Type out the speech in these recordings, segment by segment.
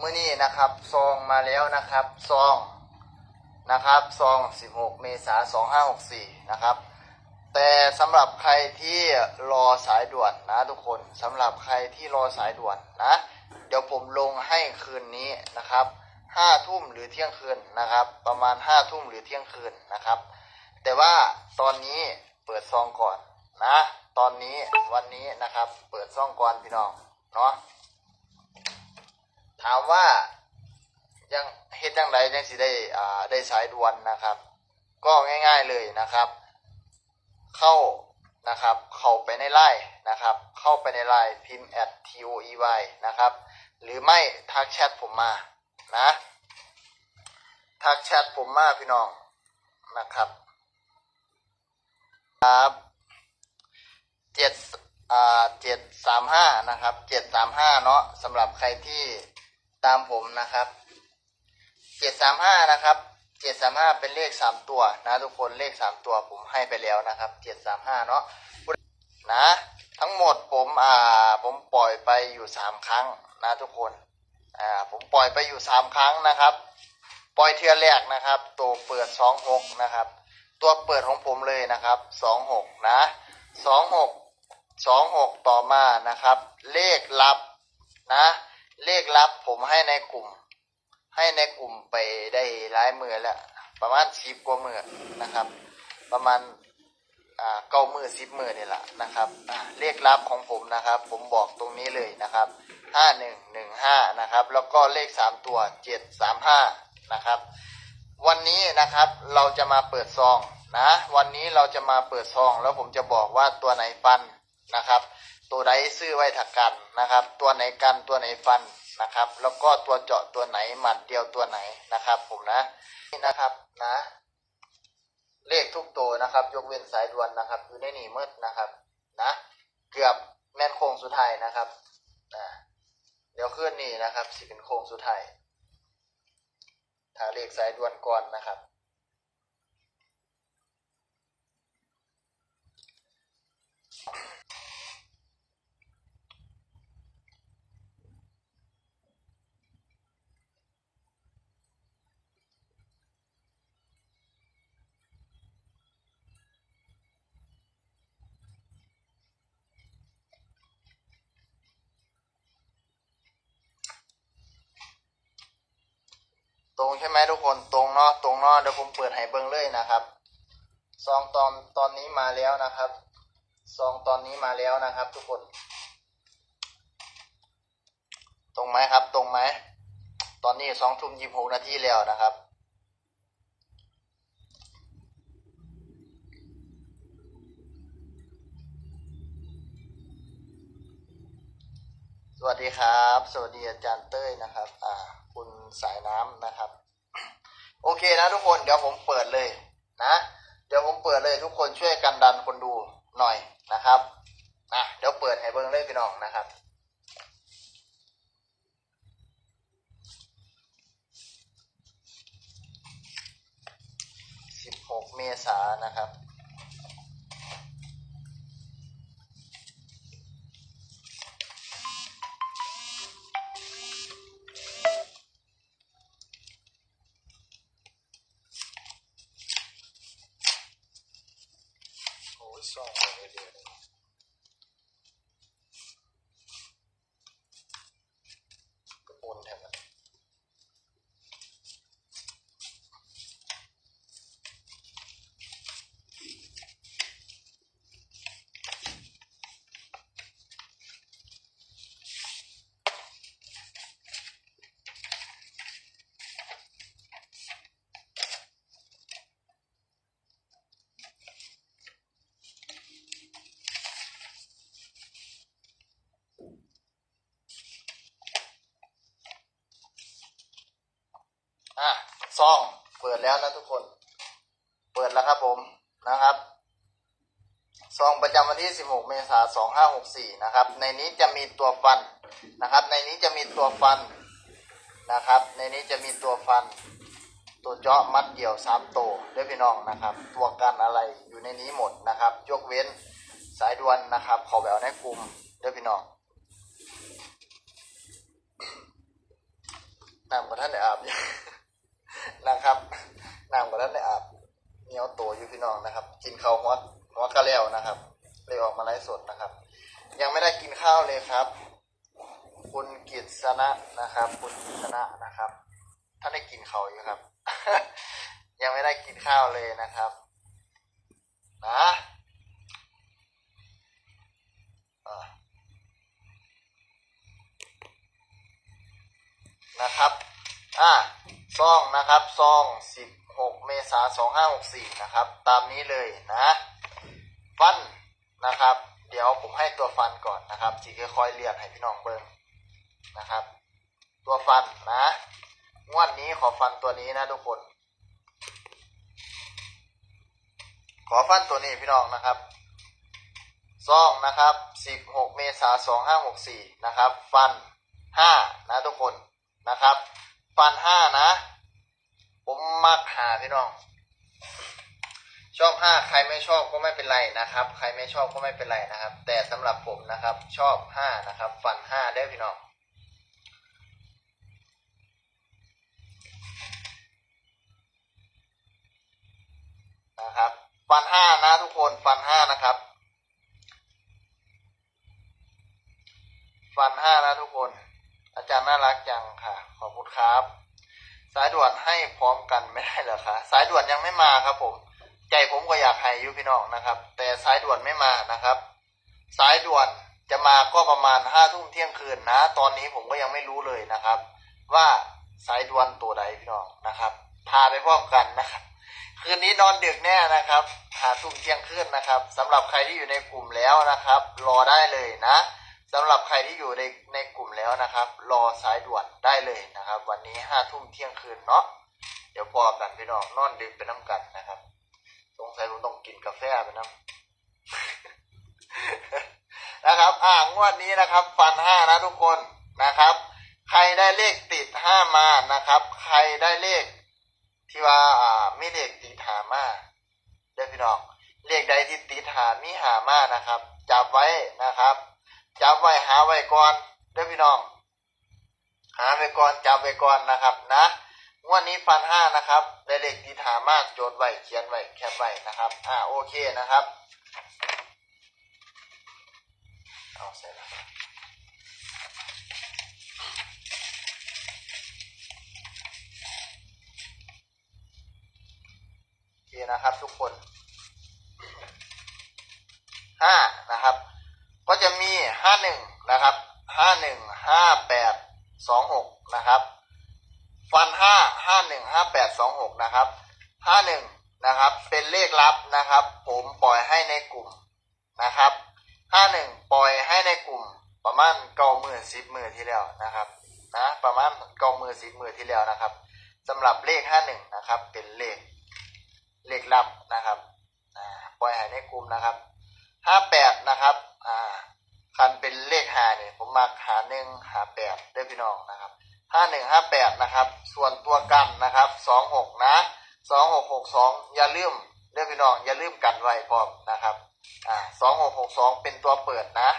มื้อนี้นะครับซองมาแล้วนะครับซองนะครับซอง 16 เมษายน2564 นะครับ แต่สำหรับใครที่รอสายด่วนนะทุกคนสำหรับใครที่รอสายด่วนนะ เดี๋ยวผมลงให้คืนนี้นะครับห้าทุ่มหรือเที่ยงคืนนะครับ ประมาณห้าทุ่มหรือเที่ยงคืนนะครับ แต่ว่าตอนนี้เปิดซองก่อนนะ ตอนนี้วันนี้นะครับ เปิดซองก่อนพี่น้องเนาะ ถามว่ายังเฮ็ดยังไงยังสิได้อ่าได้สายด่วนนะครับ ก็ง่ายๆเลยนะครับ เข้านะครับ เข้าไปในไลน์นะครับ เข้าไปในไลน์พิมพ์ at toey นะครับ หรือไม่ทักแชทผมมานะทักแชทผมมาพี่น้องนะครับครับเจ็ดอ่าเจ็ดสามห้านะครับเจ็ดสามห้าเนาะสำหรับใครที่ ตามผมนะครับเจ็ดสามห้านะครับเจ็ดสามห้าเป็นเลขสามตัวนะทุกคนเลขสามตัวผมให้ไปแล้วนะครับเจ็ดสามห้าเนาะนะ ทั้งหมดผมอ่าผมปล่อยไปอยู่สามครั้งนะทุกคนอ่าผมปล่อยไปอยู่สามครั้งนะครับ ปล่อยเทือแรกนะครับ ตัวเปิดสองหกนะครับ ตัวเปิดของผมเลยนะครับสองหกนะสองหกสองหกต่อมานะครับ เลขลับนะ เลขลับผมให้ในกลุ่ม ให้ในกลุ่มไปได้หลายมือแล้ว ประมาณสิบกว่ามือนะครับ ประมาณเก้ามือสิบมือนี่แหละนะครับเลขลับของผมนะครับ ผมบอกตรงนี้เลยนะครับห้าหนึ่งหนึ่งห้านะครับ แล้วก็เลขสามตัวเจ็ดสามห้านะครับ วันนี้นะครับเราจะมาเปิดซองนะ วันนี้เราจะมาเปิดซอง แล้วผมจะบอกว่าตัวไหนฟันนะครับ ตัวไหนซื้อไว้ถักกันนะครับ ตัวไหนกันตัวไหนฟันนะครับ แล้วก็ตัวเจาะตัวไหนหมัดเดียวตัวไหนนะครับ ผมนะนี่นะครับนะ เลขทุกตัวนะครับ ยกเว้นสายด่วนนะครับ อยู่ในนี่มืดนะครับ นะ เกือบแม่นโค้งสุดท้ายนะครับอ่าเดี๋ยวขึ้นนี่นะครับสิเป็นโค้งสุดท้ายถ้าเลขสายด่วนก่อนนะครับ รงใช่ไหมทุกคนตรงเนาะตรงเนาะเดี๋ยวผมเปิดให้เบิ้งเลยนะครับซองตอนตอนนี้มาแล้วนะครับซองตอนนี้มาแล้วนะครับ ทุกคน ตรงไหมครับ ตรงไหมตอนนี้สองทุ่มยี่หกนาทีแล้วนะครับสวัสดีครับ สวัสดีอาจารย์เต้ยนะครับ อ่า คุณสายน้ำนะครับ โอเคนะทุกคนเดี๋ยวผมเปิดเลยนะ เดี๋ยวผมเปิดเลยทุกคนช่วยกันดันคนดูหน่อยนะครับ โอ้ยส่องไปเรื่อยๆเลยกระปุนแทนมันอะซองเปิด แล้วนะทุกคน เปิดแล้วครับผมนะครับซองประจำวันที่ 16 เมษายน 2564 นะครับ ในนี้จะมีตัวฟันนะครับ ในนี้จะมีตัวฟันนะครับ ในนี้จะมีตัวฟัน ตัวเจาะมัดเดี่ยวสามตัวด้วยพี่น้องนะครับ ตัวกันอะไรอยู่ในนี้หมดนะครับ ยกเว้นสายด่วนนะครับ ขอแบบในกลุ่มด้วยพี่น้องน้ำกับท่านได้อาบอยู่นะครับท่านได้อาบเหนียวตัว อยู่พี่น้องนะครับ กินข้าวหัวหัวกะแล้วนะครับเลยออกมาไลฟ์สดนะครับ ยังไม่ได้กินข้าวเลยครับ คุณกิตสนะนะครับ คุณกิตสนะนะครับท่านได้กินเขาอยู่ครับ ยังไม่ได้กินข้าวเลยนะครับนะอ่านะครับ อ่าซองนะครับ ซองสิบ หกเมษาสองห้าหกสี่นะครับ ตามนี้เลยนะ ฟันนะครับ เดี๋ยวผมให้ตัวฟันก่อนนะครับจีค่อยเรียกให้พี่น้องเบิ้งนะครับ ตัวฟันนะงวดนี้ขอฟันตัวนี้นะทุกคน ขอฟันตัวนี้พี่น้องนะครับซองนะครับสิบหกเมษาสองห้าหกสี่นะครับ ฟันห้านะทุกคนนะครับ ฟันห้านะ ผมมักหาพี่น้อง ชอบห้าใครไม่ชอบก็ไม่เป็นไรนะครับ ใครไม่ชอบก็ไม่เป็นไรนะครับ แต่สำหรับผมนะครับ ชอบห้านะครับ ฟันห้าได้พี่น้องนะครับ ฟันห้านะทุกคนฟันห้านะครับ ฟันห้านะทุกคน อาจารย์น่ารักจังค่ะ ขอบคุณครับ สายด่วนให้พร้อมกันไม่ได้หรอคะสายด่วนยังไม่มาครับ ผมใจผมก็อยากให้ยุพี่น้องนะครับ แต่สายด่วนไม่มานะครับ สายด่วนจะมาก็ประมาณห้าทุ่มเที่ยงคืนนะ ตอนนี้ผมก็ยังไม่รู้เลยนะครับ ว่าสายด่วนตัวใดพี่น้องนะครับพาไปพร้อมกันนะครับคืนนี้นอนดึกแน่นะครับหาทุ่มเที่ยงคืนนะครับสำหรับใครที่อยู่ในกลุ่มแล้วนะครับ รอได้เลยนะ สำหรับใครที่อยู่ในในกลุ่มแล้วนะครับ รอสายด่วนได้เลยนะครับ วันนี้ห้าทุ่มเที่ยงคืนเนาะเดี๋ยวพอกันพี่น้องนอนดึกไปน้ำกันนะครับ สงสัยผมต้องกินกาแฟไปน้ำนะครับ อ่างวดนี้นะครับ ฟันห้านะทุกคนนะครับ ใครได้เลขติดห้ามานะครับ ใครได้เลข ที่ว่าอ่ามีเลขติดหามาเด้อพี่น้องเลขใดที่ติดหามีหามานะครับจับไว้นะครับ จับไว้หาไว้ก่อนเด้อพี่น้อง หาไว้ก่อนจับไว้ก่อนนะครับนะงวดนี้ฟันห้านะครับได้เลขติดหามากโจทย์ไว้เขียนไว้แคปไว้นะครับ อ่าโอเคนะครับเอาเสร็จแล้วนะครับทุกคนห้านะครับ ก็จะมีห้าหนึ่งนะครับห้าหนึ่งห้าแปดสองหกนะครับ ฟันห้าห้าหนึ่งห้าแปดสองหกนะครับห้าหนึ่งนะครับ เป็นเลขลับนะครับ ผมปล่อยให้ในกลุ่มนะครับห้าหนึ่งปล่อยให้ในกลุ่มประมาณเก้ามือสิบมือที่แล้วนะครับนะประมาณเก้ามือสิบมือที่แล้วนะครับสำหรับเลขห้าหนึ่งนะครับ เป็นเลขเลขลับนะครับปล่อยให้ในกลุ่มนะครับห้าแปดนะครับ อ่าคันเป็นเลขหาเนี่ยผมมาหาหนึ่งหาแปดได้พี่น้องนะครับห้าหนึ่งห้าแปดนะครับ ส่วนตัวกันนะครับสองหกนะสองหกหกสองอย่าลืมเรื่อพี่น้องอย่าลืมกันไว้พร้อมนะครับอ่าสองหกหกสองเป็นตัวเปิดนะ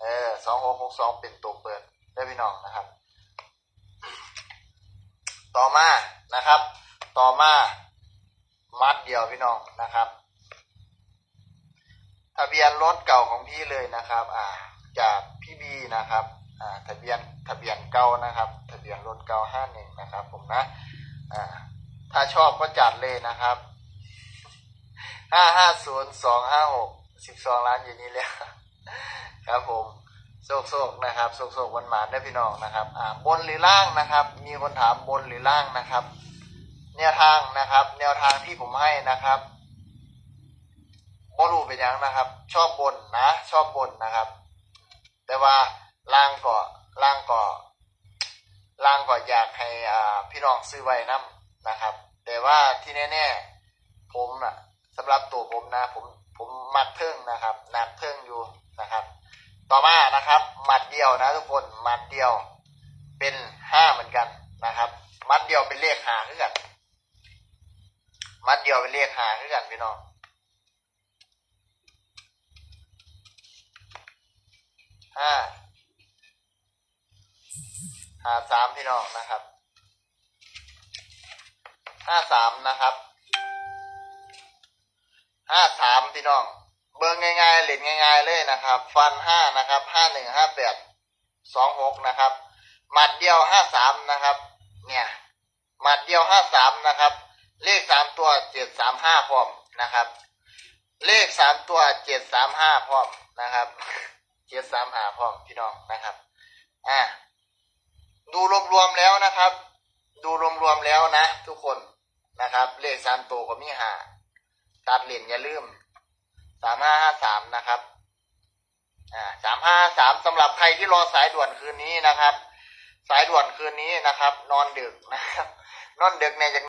เออสองหกหกสองเป็นตัวเปิดเรื่อพี่น้องนะครับ ต่อมานะครับ ต่อมามัดเดียวพี่น้องนะครับ ทะเบียนรถเก่าของพี่เลยนะครับ อ่า จากพี่บีนะครับ อ่า ทะเบียนทะเบียนเก่านะครับ ทะเบียนรถเก่าห้าหนึ่งนะครับ ผมนะ อ่า ถ้าชอบก็จัดเลยนะครับห้าห้าศูนย์สองห้าหกสิบสองล้านอยู่นี่แล้วครับผมโศกโศกนะครับโศกโศกวันหมานได้พี่น้องนะครับ อ่าบนหรือล่างนะครับ มีคนถามบนหรือล่างนะครับ แนวทางนะครับ แนวทางที่ผมให้นะครับ บอลูเป็นยังนะครับ ชอบบนนะ ชอบบนนะครับ แต่ว่าล่างก็ล่างก็ล่างก็อยากให้พี่น้องซื้อไว้นํนะครับ แต่ว่าที่แน่ๆผมนะสำหรับตัวผมนะ ผมผมมักเพิ่งนะครับหนักเพิ่งอยู่นะครับ ต่อมานะครับหมัดเดียวนะทุกคนหมัดเดียวเป็นห้าเหมือนกันนะครับ มัดเดียวเป็นเลขหาคือกันมัดเดียวเป็นเลขหาคือกันพี่น้อง ห้าหาสามพี่น้องนะครับห้าสามนะครับห้าสามพี่น้อง เบิ่งง่ายๆเล่นง่าย ๆ เลยนะครับ ฟันห้านะครับห้าหนึ่งห้าแปดสองหกนะครับหมัดเดียวห้าสามนะครับ เนี่ยหมัดเดียวห้าสามนะครับ เลขสามตัวเจ็ดสามห้าพร้อมนะครับ เลขสามตัวเจ็ดสามห้าพร้อมนะครับ เจ็ดสามหาพร้อพี่น้องนะครับ อ่าดูรวมๆแล้วนะครับ ดูรวมๆแล้วนะ ทุกคนนะครับ เลขสามตัวก็มีหาตัดเหรียญอย่าลืมสามห้าห้าสามนะครับ อ่าสามห้าสามสำหรับใครที่รอสายด่วนคืนนี้นะครับ สายด่วนคืนนี้นะครับ นอนดึกนะครับ นอนดึกในจะ